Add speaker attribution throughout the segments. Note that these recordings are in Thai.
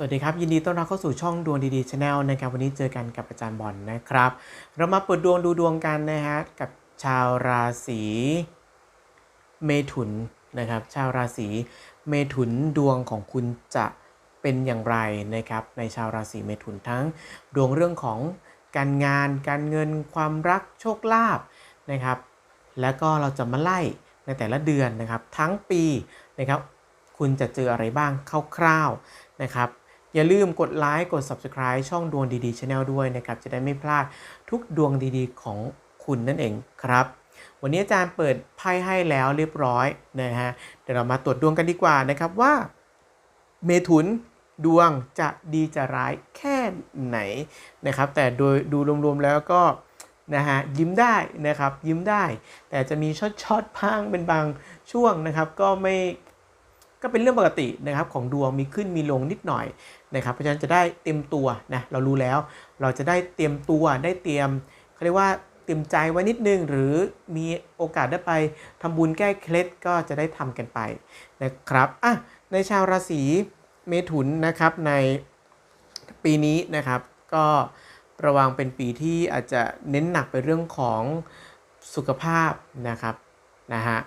Speaker 1: สวัสดีครับ ยินดีต้อนรับเข้าสู่ช่องดวงดีๆชาแนลนะครับวันนี้เจอกันกับอาจารย์บอลนะครับ เรามาเปิดดวงดูดวงกันนะฮะกับชาวราศีเมถุนนะครับ ชาวราศีเมถุนดวงของคุณจะเป็นอย่างไรนะครับ ในชาวราศีเมถุนทั้ง ดวงเรื่องของการงาน การเงินความรักโชคลาภนะครับ แล้วก็เราจะมาไล่ในแต่ละเดือนนะครับ ทั้งปีนะครับ คุณจะเจออะไรบ้างคร่าวๆนะครับ อย่าลืมกดไลค์กด Subscribe ช่องดวงดีๆ Channel ด้วยนะครับ จะได้ไม่พลาดทุกดวงดีๆ ของคุณนั่นเองครับ วันนี้อาจารย์เปิดไพ่ให้แล้วเรียบร้อยนะฮะเดี๋ยวเรามาตรวจดวงกันดีกว่านะครับว่า เมถุนดวงจะดีจะร้ายแค่ไหนนะครับ แต่โดยดูรวมๆแล้วก็นะฮะยิ้มได้นะครับยิ้มได้ แต่จะมีช็อตๆพังเป็นบางช่วงนะครับ ก็ไม่ก็เป็นเรื่องปกตินะครับของดวงมีขึ้นมีลงนิดหน่อย นะครับ เพราะฉะนั้นจะได้เตรียมตัวนะเรารู้แล้ว เราจะได้เตรียมตัวได้เตรียมเขาเรียกว่าเตรียมใจไว้นิดนึง หรือมีโอกาสได้ไปทำบุญแก้เคล็ดก็จะได้ทำกันไปนะครับอะในชาวราศีเมถุนนะครับในปีนี้นะครับก็ระวังเป็นปีที่อาจจะเน้นหนักไปเรื่องของสุขภาพนะครับนะฮะ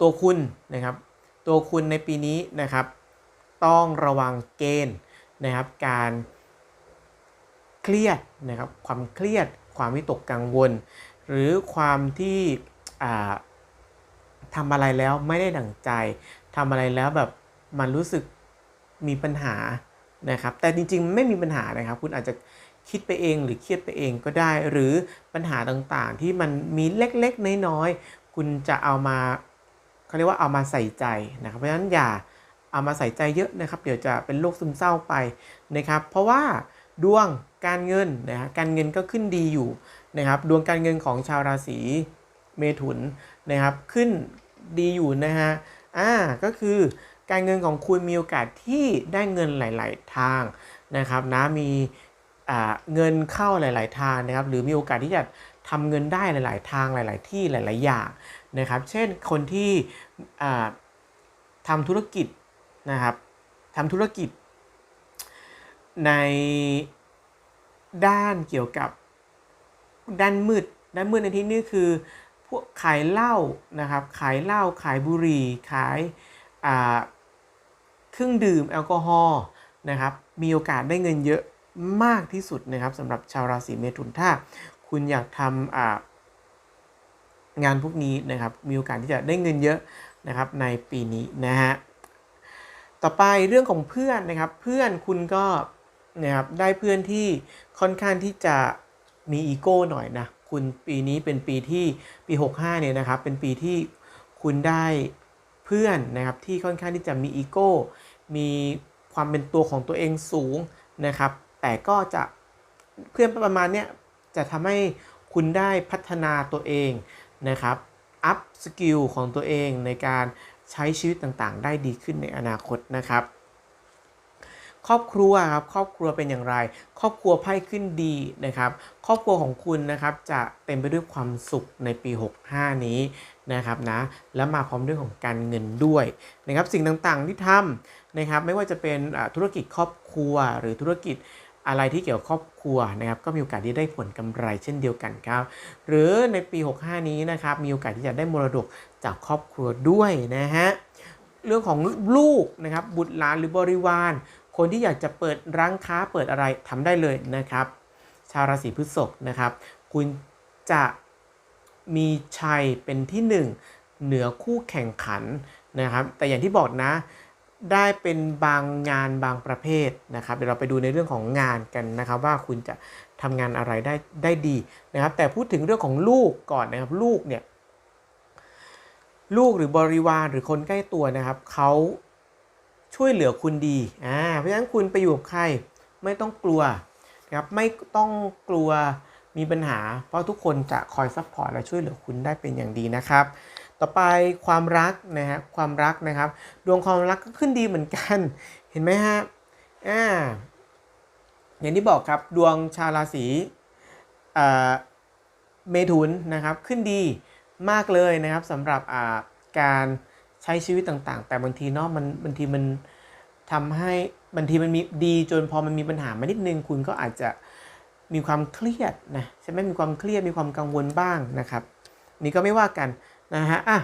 Speaker 1: ตัวคุณนะครับ ตัวคุณในปีนี้นะครับ ต้องระวังเกณฑ์ นะครับการเครียดนะครับความเครียด ความวิตกกังวล หรือความที่ทำอะไรแล้วไม่ได้ดั่งใจทำอะไรแล้วแบบมันรู้สึกมีปัญหานะครับแต่จริงๆไม่มีปัญหานะครับ คุณอาจจะคิดไปเองหรือเครียดไปเองก็ได้ หรือปัญหาต่างๆ ที่มันมีเล็กๆ น้อยๆ คุณจะเอามาเขาเรียกว่าเอามาใส่ใจนะครับ เพราะฉะนั้นอย่า เอามาใส่ใจเยอะนะครับ เดี๋ยวจะเป็นโรคซึมเศร้าไปนะครับ เพราะว่าดวงการเงินนะฮะการเงินก็ขึ้นดีอยู่นะครับ ดวงการเงินของชาวราศีเมถุนนะครับ ขึ้นดีอยู่นะฮะอ่าก็คือการเงินของคุณมีโอกาสที่ได้เงินหลาย ๆ ทางนะครับนะมีเงินเข้าหลาย ๆ ทางนะครับ หรือมีโอกาสที่จะทำเงินได้หลาย ๆ ทางหลาย ๆ ที่หลาย ๆ อย่างนะครับ เช่นคนที่อ่าทำธุรกิจ นะครับทำธุรกิจ ในด้านเกี่ยวกับด้านมืด ด้านมืดในที่นี้คือพวกขายเหล้านะครับ ขายเหล้าขายบุหรี่ ขายเครื่องดื่มแอลกอฮอล์นะครับ มีโอกาสได้เงินเยอะมากที่สุดนะครับสำหรับชาวราศีเมถุนถ้าคุณอยากทำงานพวกนี้นะครับ มีโอกาสที่จะได้เงินเยอะนะครับในปีนี้นะฮะ ต่อไปเรื่องของเพื่อนนะครับ เพื่อนคุณก็นะครับได้เพื่อนที่ค่อนข้างที่จะมีอีโก้หน่อยนะคุณปีนี้เป็นปีที่ปี 65เนี่ยนะครับ เป็นปีที่คุณได้เพื่อนนะครับที่ค่อนข้างที่จะมีอีโก้มีความเป็นตัวของตัวเองสูงนะครับ แต่ก็จะเพื่อนประมาณเนี้ยจะทำให้คุณได้พัฒนาตัวเองนะครับอัพสกิลของตัวเองในการ ใช้ชีวิตต่างๆ ได้ดีขึ้นในอนาคตนะครับ ครอบครัวครับครอบครัวเป็นอย่างไร ครอบครัวไพ่ขึ้นดีนะครับ ครอบครัวของคุณนะครับจะเต็มไปด้วยความสุขในปี 65 นี้นะครับนะและมาพร้อมด้วยของการเงินด้วยนะครับสิ่งต่างๆที่ทำนะครับไม่ว่าจะเป็นธุรกิจครอบครัวหรือธุรกิจ อะไรที่เกี่ยวครอบครัวนะครับก็มีโอกาสที่ได้ผลกำไรเช่นเดียวกันครับ หรือในปี 65 นี้นะครับมีโอกาสที่จะได้มรดกจากครอบครัวด้วยนะฮะเรื่องของลูกนะครับบุตรหลานหรือบริวาร คนที่อยากจะเปิดร้านค้าเปิดอะไรทำได้เลยนะครับ ชาวราศีพฤษภนะครับ คุณจะมีชัยเป็นที่หนึ่งเหนือคู่แข่งขันนะครับ แต่อย่างที่บอกนะ ได้เป็นบางงานบางประเภทนะครับ เดี๋ยวเราไปดูในเรื่องของงานกันนะครับ ว่าคุณจะทำงานอะไรได้ได้ดีนะครับ แต่พูดถึงเรื่องของลูกก่อนนะครับลูกเนี่ยลูกหรือบริวารหรือคนใกล้ตัวนะครับเขาช่วยเหลือคุณดีอ่าเพราะฉะนั้นคุณไปอยู่กับใครไม่ต้องกลัวนะครับไม่ต้องกลัวมีปัญหา เพราะทุกคนจะคอยซัพพอร์ตและช่วยเหลือคุณได้เป็นอย่างดีนะครับ ต่อไปความรักนะฮะความรักนะครับ ดวงความรักก็ขึ้นดีเหมือนกันเห็นไหมฮะอ่าอย่างที่บอกครับดวงชาวราศีเมถุนนะครับขึ้นดีมากเลยนะครับสำหรับการใช้ชีวิตต่างๆ แต่บางทีเนาะมันบางทีมันทำให้บางทีมันมีดีจนพอมันมีปัญหามานิดนึงคุณก็อาจจะมีความเครียดนะใช่ไหมมีความเครียดมีความกังวลบ้างนะครับ นี่ก็ไม่ว่ากัน นะฮะอะ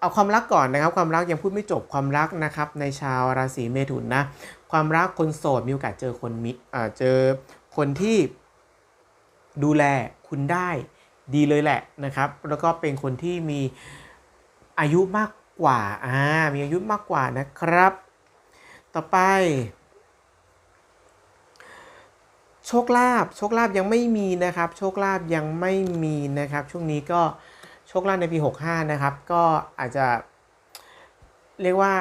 Speaker 1: เอาความรักก่อนนะครับ ความรักยังพูดไม่จบความรักนะครับในชาวราศีเมถุนนะความรักคนโสดมีโอกาสเจอคนมิเจอคนที่ดูแลคุณได้ดีเลยแหละนะครับ แล้วก็เป็นคนที่มีอายุมากกว่าอ่ามีอายุมากกว่านะครับ ต่อไป โชคลาภโชคลาภยังไม่มีนะครับ โชคลาภยังไม่มีนะครับ ช่วงนี้ก็โชคลาภในปี 65 นะครับ ก็อาจจะ เรียกว่า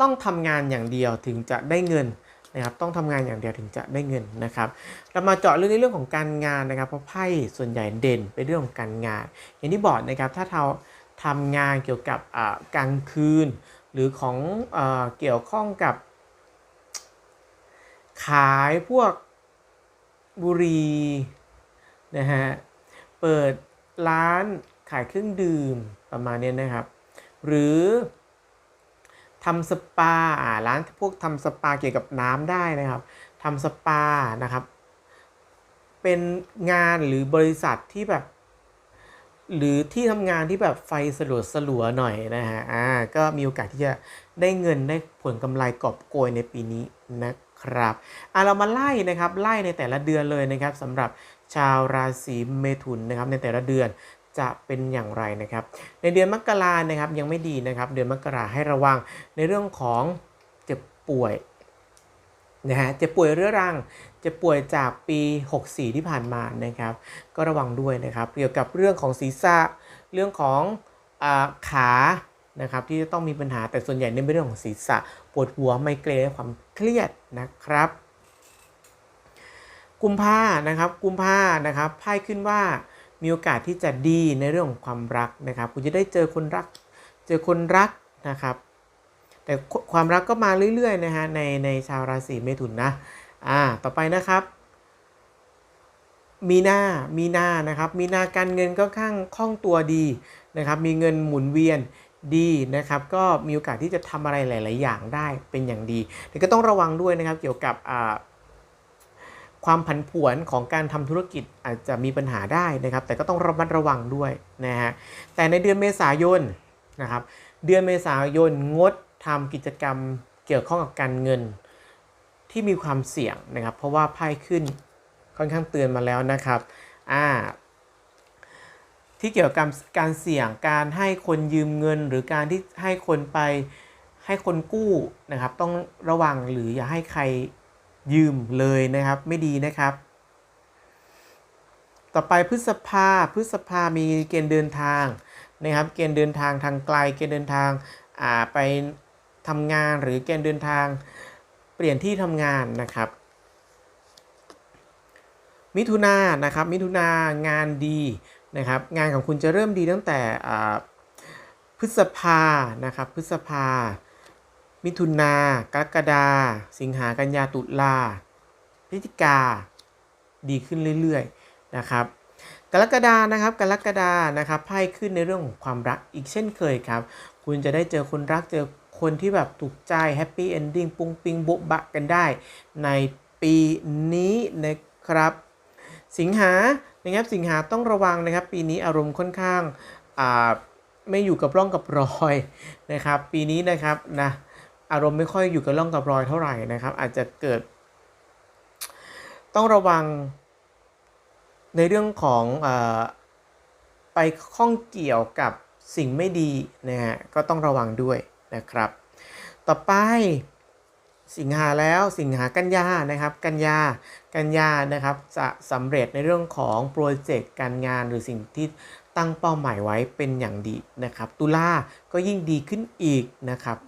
Speaker 1: ต้องทำงานอย่างเดียวถึงจะได้เงินนะครับ ต้องทำงานอย่างเดียวถึงจะได้เงินนะครับ เรามาเจาะเรื่องในเรื่องของการงานนะครับ เพราะไพ่ส่วนใหญ่เด่นไปเรื่องของการงาน อย่างที่บอกนะครับ ถ้าเราทำงานเกี่ยวกับกลางคืน หรือของอเกี่ยวข้องกับขายพวก บุรีนะฮะเปิดร้านขายเครื่องดื่มประมาณนี้นะครับ หรือทำสปาร้านพวกทำสปาเกี่ยวกับน้ำได้นะครับทำสปานะครับ เป็นงานหรือบริษัทที่แบบ หรือที่ทำงานที่แบบไฟสลัวสลัวหน่อยนะฮะอ่าก็มีโอกาสที่จะได้เงินได้ผลกำไรกอบโกยในปีนี้นะ ครับอะเรามาไล่นะครับไล่ในแต่ละเดือนเลยนะครับสำหรับชาวราศีเมถุนนะครับในแต่ละเดือนจะเป็นอย่างไรนะครับ ในเดือนมกรานะครับยังไม่ดีนะครับ เดือนมกราให้ระวังในเรื่องของเจ็บป่วยนะฮะเจ็บป่วยเรื้อรังเจ็บป่วยจากปี 64 ที่ผ่านมานะครับ ก็ระวังด้วยนะครับ เกี่ยวกับเรื่องของศีรษะเรื่องของอขานะครับที่จะต้องมีปัญหาแต่ส่วนใหญ่เน้นเป็นเรื่องของศีรษะปวดหัวไมเกรนความเครียด นะครับ กุมภานะครับ กุมภานะครับไพ่ขึ้นว่ามีโอกาสที่จะดีในเรื่องของความรักนะครับ คุณจะได้เจอคนรัก เจอคนรักนะครับ แต่ความรักก็มาเรื่อยๆนะฮะในในชาวราศีเมถุนนะอ่าต่อไปนะครับ มีหน้ามีหน้านะครับ มีหน้าการเงินก็ข้างคล่องตัวดีนะครับ มีเงินหมุนเวียน ดีนะครับก็มีโอกาสที่จะทำอะไรหลาย ๆ อย่างได้เป็นอย่างดีแต่ก็ต้องระวังด้วยนะครับเกี่ยวกับความผันผวนของการทำธุรกิจอาจจะมีปัญหาได้นะครับ แต่ก็ต้องระมัดระวังด้วยนะฮะแต่ในเดือนเมษายนนะครับเดือนเมษายนงดทำกิจกรรมเกี่ยวข้องกับการเงินที่มีความเสี่ยงนะครับ เพราะว่าไพ่ขึ้นค่อนข้างเตือนมาแล้วนะครับอ่า ที่เกี่ยวกับการเสี่ยงการให้คนยืมเงิน หรือการที่ให้คนไปให้คนกู้นะครับ ต้องระวังหรืออย่าให้ใครยืมเลยนะครับ ไม่ดีนะครับ ต่อไปพฤษภาพฤษภามีเกณฑ์เดินทางนะครับ เกณฑ์เดินทางทางไกล เกณฑ์เดินทางาไปทำงานหรือเกณฑ์เดินทางเปลี่ยนที่ทำงานนะครับ มิถุนานะครับ มิถุนางานดี นะครับงานของคุณจะเริ่มดีตั้งแต่พฤษภานะครับพฤษภา มิถุนากรกฎาสิงหากันยาตุลาพฤศจิกาดีขึ้นเรื่อยๆนะครับกรกฎานะครับกรกฎานะครับไพ่ขึ้นในเรื่องของความรักอีกเช่นเคยครับ คุณจะได้เจอคนรักเจอคนที่แบบถูกใจแฮปปี้เอนดิ้งปุงปิงบุบะกันได้ ในปีนี้นะครับ สิงหา นะครับสิงหาต้องระวังนะครับ ปีนี้อารมณ์ค่อนข้างไม่อยู่กับร่องกับรอยนะครับ ปีนี้นะครับนะอารมณ์ไม่ค่อยอยู่กับร่องกับรอยเท่าไหร่นะครับ อาจจะเกิด ต้องระวังในเรื่องของอไปข้องเกี่ยวกับสิ่งไม่ดีนะฮะก็ต้องระวังด้วยนะครับ ต่อไป สิงหาแล้วสิงหากันยานะครับ กันยากันยานะครับจะสำเร็จในเรื่องของโปรเจกต์การงานหรือสิ่งที่ตั้งเป้าหมายไว้เป็นอย่างดีนะครับ ตุลาก็ยิ่งดีขึ้นอีกนะครับ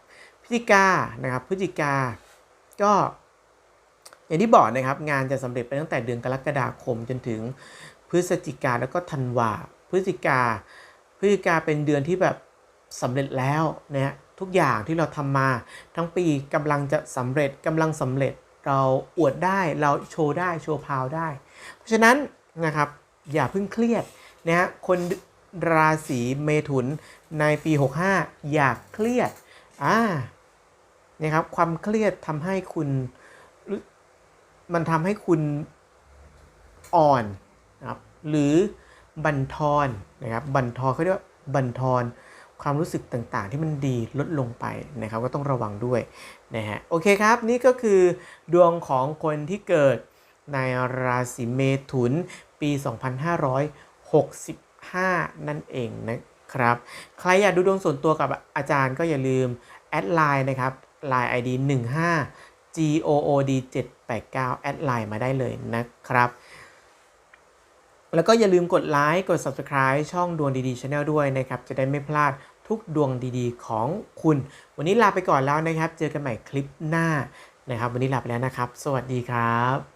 Speaker 1: พฤศจิกานะครับพฤศจิกาก็อย่างที่บอกนะครับงานจะสำเร็จไปตั้งแต่เดือนกรกฎาคมจนถึงพฤศจิกาแล้วก็ธันวาพฤศจิกาพฤศจิกาเป็นเดือนที่แบบสำเร็จแล้วนะฮะ ทุกอย่างที่เราทำมา ทั้งปีกำลังจะสำเร็จกำลังสำเร็จเราอวดได้เราโชว์ได้โชว์พาวได้ เพราะฉะนั้นนะครับอย่าเพิ่งเครียดนะฮะคนราศีเมถุนในปี 65 อย่าเครียดอ่านะครับความเครียดทำให้คุณมันทำให้คุณอ่อนนะครับหรือบันทอนนะครับบันทอนเขาเรียกว่าบันทอน ความรู้สึกต่างๆ ที่มันดีลดลงไปนะครับก็ต้องระวังด้วยนะฮะโอเคครับนี่ก็คือดวงของคนที่เกิดในราศีเมถุนปี 2565 นั่นเองนะครับใครอยากดูดวงส่วนตัวกับอาจารย์ก็อย่าลืมแอดไลน์นะครับ Line ID 15 GOOD 789แอดไลน์มาได้เลยนะครับ แล้วก็อย่าลืมกดไลค์กด Subscribe ช่องดวงดีๆ Channel ด้วยนะครับ จะได้ไม่พลาดทุกดวงดีๆ ของคุณ วันนี้ลาไปก่อนแล้วนะครับ เจอกันใหม่คลิปหน้านะครับ วันนี้ลาไปแล้วนะครับ สวัสดีครับ